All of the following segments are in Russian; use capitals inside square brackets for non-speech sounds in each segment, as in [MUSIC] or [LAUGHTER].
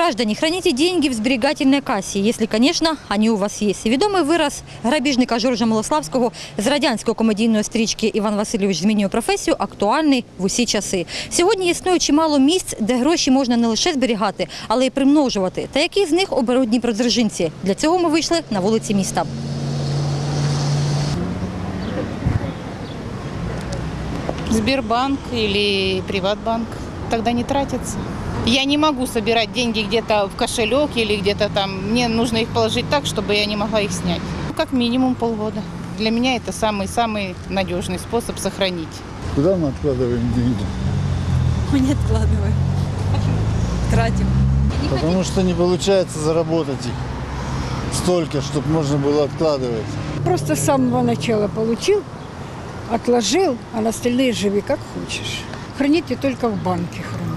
Граждане, храните деньги в сберегательной кассе, если, конечно, они у вас є. Відомий вираз грабіжника Жоржа Милославського з радянської комедійної стрічки Іван Васильович змінює професію актуальний в усі часи. Сьогодні існує чимало місць, де гроші можна не лише зберігати, але й примножувати. Та які з них оберуть дніпродзержинці? Для цього ми вийшли на вулиці міста. Сбербанк или Приватбанк. Тогда не тратятся. Я не могу собирать деньги где-то в кошелек или где-то там. Мне нужно их положить так, чтобы я не могла их снять. Ну, как минимум полгода. Для меня это самый-самый надежный способ сохранить. Куда мы откладываем деньги? Мы не откладываем. Тратим. Потому что не получается заработать их столько, чтобы можно было откладывать. Просто с самого начала получил, отложил, а на остальные живи как хочешь. Храните только в банке храни.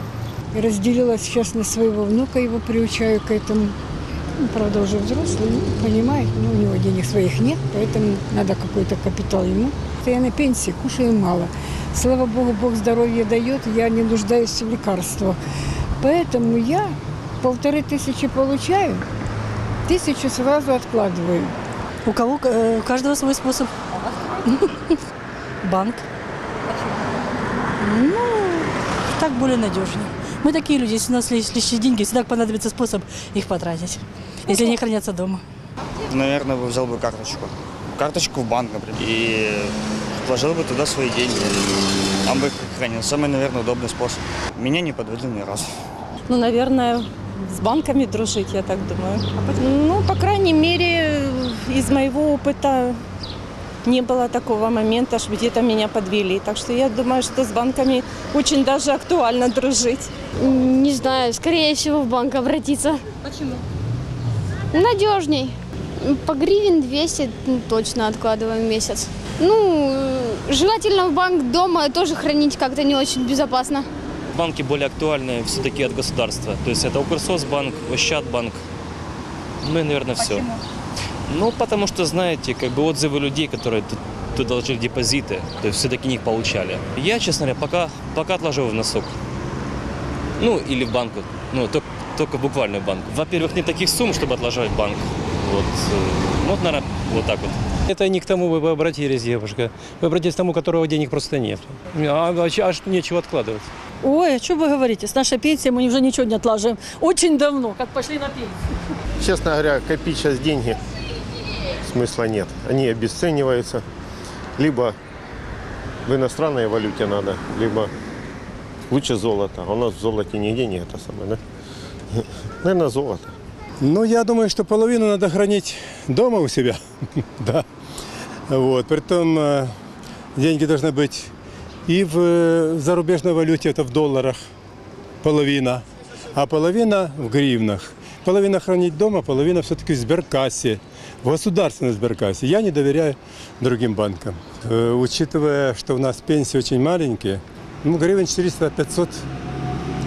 Разделила сейчас на своего внука, его приучаю к этому. Ну, правда, уже взрослый, ну, понимает, но у него денег своих нет, поэтому надо какой-то капитал ему. Я на пенсии, кушаю мало. Слава Богу, Бог здоровье дает, я не нуждаюсь в лекарствах. Поэтому я полторы тысячи получаю, тысячу сразу откладываю. У кого, э, у каждого свой способ. [LAUGHS] Банк. Ну, так более надежнее. Мы такие люди, если у нас есть лишние деньги, всегда понадобится способ их потратить, если они хранятся дома. Наверное, бы взял бы карточку. Карточку в банк, например. И вложил бы туда свои деньги. Там бы их хранил. Самый, наверное, удобный способ. Меня не подвели ни разу. Ну, наверное, с банками дружить, я так думаю. Ну, по крайней мере, из моего опыта не было такого момента, что где-то меня подвели. Так что я думаю, что с банками очень даже актуально дружить. Не знаю, скорее всего в банк обратиться. Почему? Надежней. По гривен 200 ну, точно откладываем в месяц. Ну, желательно в банк дома тоже хранить как-то не очень безопасно. Банки более актуальны все-таки от государства. То есть это Укрсосбанк, Ощадбанк. Ну и, наверное, все. Ну, потому что, знаете, как бы отзывы людей, которые тут, тут должны депозиты, то есть все-таки них получали. Я, честно говоря, пока, пока отложу в носок. Ну, или в банку. Ну, только, только буквально в банк. Во-первых, нет таких сумм, чтобы отложить в банк. Вот, ну, вот, наверное, вот так вот. Это не к тому вы бы обратились, девушка. Вы обратились к тому, у которого денег просто нет. А, а а нечего откладывать? Ой, а что вы говорите? С нашей пенсии мы уже ничего не отлаживаем. Очень давно, как пошли на пенсию. Честно говоря, копить сейчас деньги смысла нет. Они обесцениваются. Либо в иностранной валюте надо, либо лучше золото. А у нас в золоте нигде не это самое, да? [LAUGHS] Наверное, золото. Ну, я думаю, что половину надо хранить дома у себя. [LAUGHS] да. Вот. Притом э, деньги должны быть и в э, зарубежной валюте, это в долларах, половина, а половина в гривнах. Половина хранить дома, половина все-таки в сберкассе, в государственной сберкассе. Я не доверяю другим банкам. Э, Учитывая, что у нас пенсии очень маленькие, ну, гривен 400-500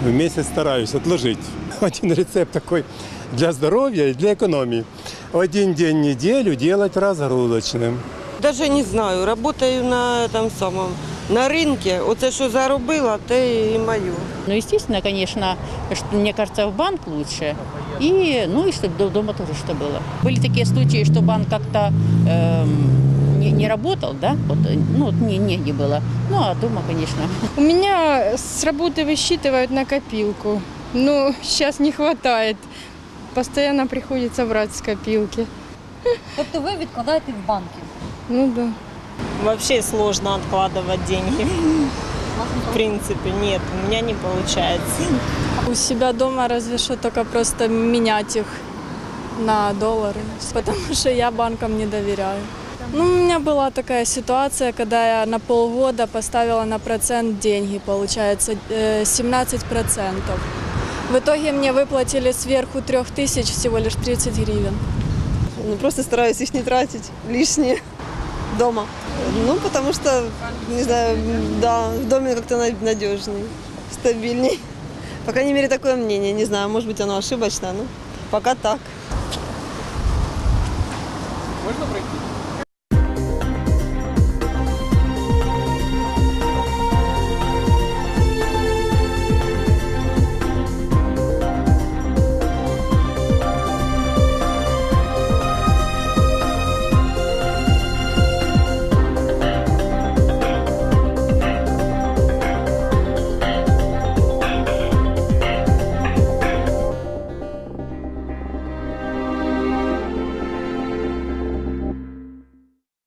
в месяц стараюсь отложить. [LAUGHS] Один рецепт такой для здоровья и для экономии. Один день в неделю делать разгрузочным. Даже не знаю, работаю на этом самом, на рынке. Оце, що заробила, те і мою. Ну, естественно, конечно, что, мне кажется, в банк лучше. И, ну, и чтобы дома тоже что было. Были такие случаи, что банк как-то эм, не, не работал, да? Вот, э, ну, вот не, негде было. Ну, а дома, конечно. У меня с работы высчитывают накопилку. Но сейчас не хватает. Постоянно приходится брать с копилки. Тобто ви відкладаєте в банки. Ну да. Вообще сложно откладывать деньги. В принципе, нет, у меня не получается. У себя дома разве что только просто менять их на доллары, потому что я банкам не доверяю. Ну, у меня была такая ситуация, когда я на полгода поставила на процент деньги, получается, э, 17 процентов. В итоге мне выплатили сверху 3000 всего лишь 30 гривен. Ну, просто стараюсь их не тратить лишние дома. Ну, потому что, не знаю, да, в доме как-то надежней, стабильней. По крайней мере, такое мнение. Не знаю, может быть, оно ошибочно, но пока так. Можно пройти?